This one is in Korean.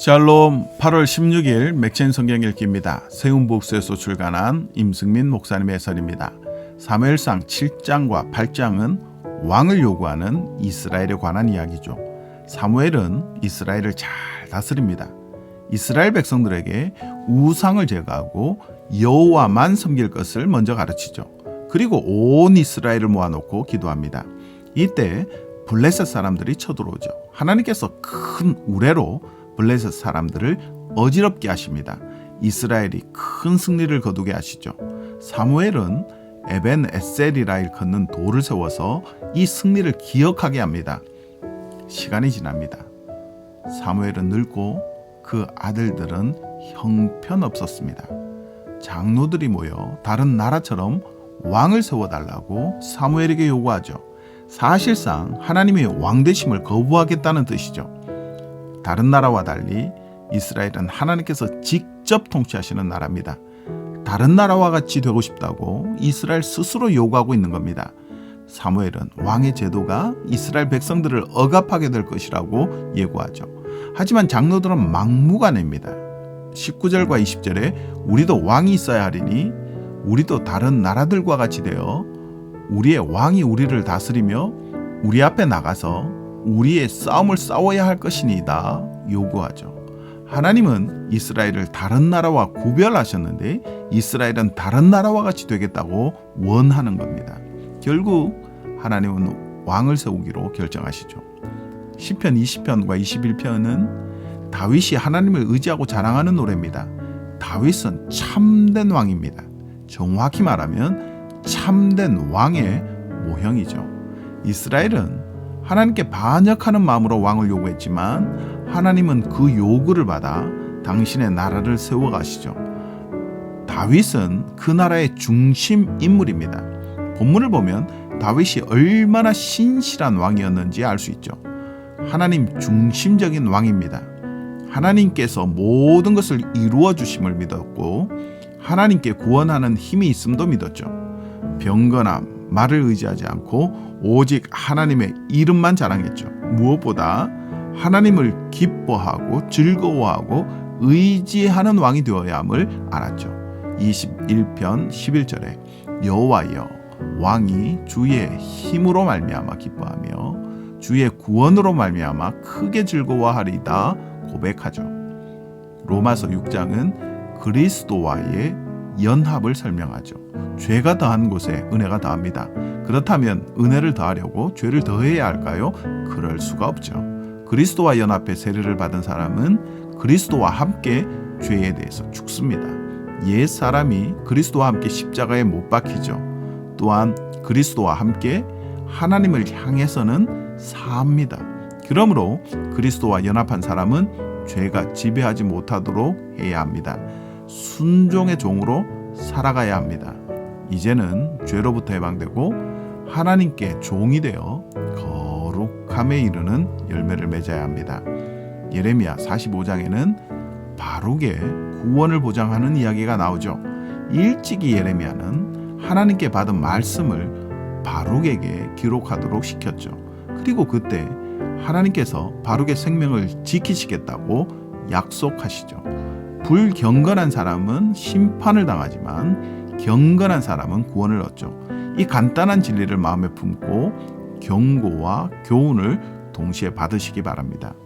샬롬 8월 16일 맥체인 성경 읽기입니다. 세운복수에서 출간한 임승민 목사님의 해설입니다. 사무엘상 7장과 8장은 왕을 요구하는 이스라엘에 관한 이야기죠. 사무엘은 이스라엘을 잘 다스립니다. 이스라엘 백성들에게 우상을 제거하고 여호와만 섬길 것을 먼저 가르치죠. 그리고 온 이스라엘을 모아놓고 기도합니다. 이때 블레셋 사람들이 쳐들어오죠. 하나님께서 큰 우레로 블레셋 사람들을 어지럽게 하십니다. 이스라엘이 큰 승리를 거두게 하시죠. 사무엘은 에벤 에셀이라 일컫는 돌을 세워서 이 승리를 기억하게 합니다. 시간이 지납니다. 사무엘은 늙고 그 아들들은 형편없었습니다. 장로들이 모여 다른 나라처럼 왕을 세워달라고 사무엘에게 요구하죠. 사실상 하나님의 왕대심을 거부하겠다는 뜻이죠. 다른 나라와 달리 이스라엘은 하나님께서 직접 통치하시는 나라입니다. 다른 나라와 같이 되고 싶다고 이스라엘 스스로 요구하고 있는 겁니다. 사무엘은 왕의 제도가 이스라엘 백성들을 억압하게 될 것이라고 예고하죠. 하지만 장로들은 막무가내입니다. 19절과 20절에 우리도 왕이 있어야 하리니 우리도 다른 나라들과 같이 되어 우리의 왕이 우리를 다스리며 우리 앞에 나가서 우리의 싸움을 싸워야 할 것이니이다 요구하죠. 하나님은 이스라엘을 다른 나라와 구별하셨는데 이스라엘은 다른 나라와 같이 되겠다고 원하는 겁니다. 결국 하나님은 왕을 세우기로 결정하시죠. 시편 20편과 21편은 다윗이 하나님을 의지하고 자랑하는 노래입니다. 다윗은 참된 왕입니다. 정확히 말하면 참된 왕의 모형이죠. 이스라엘은 하나님께 반역하는 마음으로 왕을 요구했지만 하나님은 그 요구를 받아 당신의 나라를 세워 가시죠. 다윗은 그 나라의 중심 인물입니다. 본문을 보면 다윗이 얼마나 신실한 왕이었는지 알 수 있죠. 하나님 중심적인 왕입니다. 하나님께서 모든 것을 이루어 주심을 믿었고 하나님께 구원하는 힘이 있음도 믿었죠. 병거나 말을 의지하지 않고 오직 하나님의 이름만 자랑했죠. 무엇보다 하나님을 기뻐하고 즐거워하고 의지하는 왕이 되어야 함을 알았죠. 21편 11절에 여호와여 왕이 주의 힘으로 말미암아 기뻐하며 주의 구원으로 말미암아 크게 즐거워하리다 고백하죠. 로마서 6장은 그리스도와의 연합을 설명하죠. 죄가 더한 곳에 은혜가 더합니다. 그렇다면 은혜를 더하려고 죄를 더해야 할까요? 그럴 수가 없죠. 그리스도와 연합해 세례를 받은 사람은 그리스도와 함께 죄에 대해서 죽습니다. 옛 사람이 그리스도와 함께 십자가에 못 박히죠. 또한 그리스도와 함께 하나님을 향해서는 삽니다. 그러므로 그리스도와 연합한 사람은 죄가 지배하지 못하도록 해야 합니다. 순종의 종으로 살아가야 합니다. 이제는 죄로부터 해방되고 하나님께 종이 되어 거룩함에 이르는 열매를 맺어야 합니다. 예레미야 45장에는 바룩의 구원을 보장하는 이야기가 나오죠. 일찍이 예레미야는 하나님께 받은 말씀을 바룩에게 기록하도록 시켰죠. 그리고 그때 하나님께서 바룩의 생명을 지키시겠다고 약속하시죠. 불경건한 사람은 심판을 당하지만 경건한 사람은 구원을 얻죠. 이 간단한 진리를 마음에 품고 경고와 교훈을 동시에 받으시기 바랍니다.